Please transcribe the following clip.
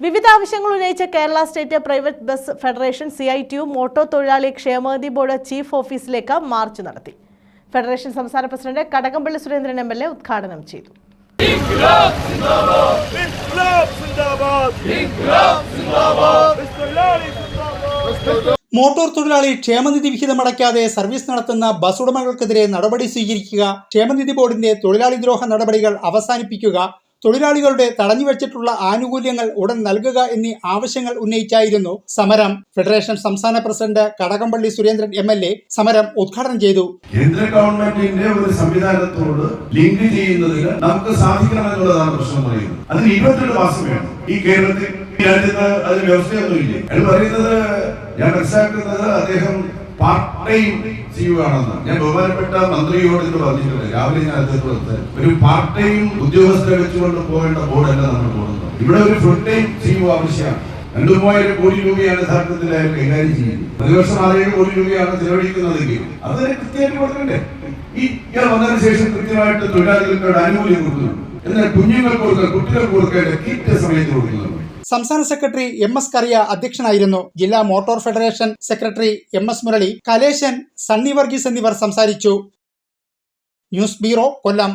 വിവിധ ആവശ്യങ്ങൾ ഉന്നയിച്ച Kerala state private bus federation C I T U motor തൊഴിലാളി ക്ഷേമനിധി ബോർഡ് ചീഫ് ഓഫീസിലേക്ക് മാർച്ച് നടത്തി ഫെഡറേഷൻ സംസ്ഥാന president Kadakampally Surendran M L A ഉദ്ഘാടനം ചെയ്തു! മോട്ടോർ തൊഴിലാളി ക്ഷേമനിധി വിഹിതമടയ്ക്കാതെ സർവീസ് നടത്തുന്ന ബസ് ഉടമകൾക്കെതിരെ നടപടി സ്വീകരിക്കുക ക്ഷേമനിധി ബോർഡിന്റെ തൊഴിലാളി ദ്രോഹ നടപടികൾ അവസാനിപ്പിക്കുക തൊഴിലാളികളുടെ തടഞ്ഞുവെച്ചിട്ടുള്ള ആനുകൂല്യങ്ങൾ ഉടൻ നൽകുക എന്നീ ആവശ്യങ്ങൾ ഉന്നയിച്ചായിരുന്നു സമരം. ഫെഡറേഷൻ സംസ്ഥാന president Kadakampally Surendran M L A സമരം ഉദ്ഘാടനം ചെയ്തു. കേന്ദ്ര ഗവൺമെന്റിന്റെ ഒരു സംവിധാനത്തോട് ലിങ്ക് ചെയ്യുന്നതിന് നമുക്ക് സാധിക്കണം എന്നുള്ളതാണ് പ്രശ്നം പറയുന്നത് അതിന് ഇരുപത്തിരണ്ട് മാസം വേണം. ഈ കേരളത്തിൽ രാജ്യത്ത് അതിന് വ്യവസ്ഥയൊന്നുമില്ല? അത് പറയുന്നത് ഞാൻ മനസ്സിലാക്കുന്നത് അദ്ദേഹം പാർട്ട് ടൈം ചെയ്യുകയാണെന്ന് ഞാൻ ബഹുമാനപ്പെട്ട മന്ത്രിയോട് ഇത് പറഞ്ഞിട്ടുണ്ട്. രാവിലെ ഞാൻ അദ്ദേഹത്തെ ഒരു പാർട്ട് ടൈം ഉദ്യോഗസ്ഥരെ വെച്ചുകൊണ്ട് പോകേണ്ട ബോർഡല്ല നമ്മൾ പോകുന്നത്. ഇവിടെ ഒരു ഫുൾ ടൈം ചെയ്യുക ആവശ്യമാണ്. രണ്ടു കോടി രൂപയാണ് യഥാർത്ഥത്തിൽ അയാൾ കൈകാര്യം ചെയ്യുന്നത്. പ്രതിവർഷം ആറേഴ് കോടി രൂപയാണ് ചെലവഴിക്കുന്നതെങ്കിൽ അത് കൃത്യമായിട്ട് കൊടുക്കണ്ടേ? ഈ ഇയാൾ വന്നതിന് ശേഷം കൃത്യമായിട്ട് തൊഴിലാളികൾക്ക് ആനുകൂല്യം കൊടുക്കുന്നുണ്ട്. എന്നാൽ കുഞ്ഞുങ്ങൾക്ക് കൊടുക്കുക കുട്ടികൾക്ക് കൊടുക്കേണ്ട കിറ്റ് സമയത്ത് സംസ്ഥാന സെക്രട്ടറി എം എസ് കറിയ അധ്യക്ഷനായിരുന്നു. ജില്ലാ motor federation secretary M S Murali Kaleshan Sunny Varghese എന്നിവർ സംസാരിച്ചു. News bureau Kollam.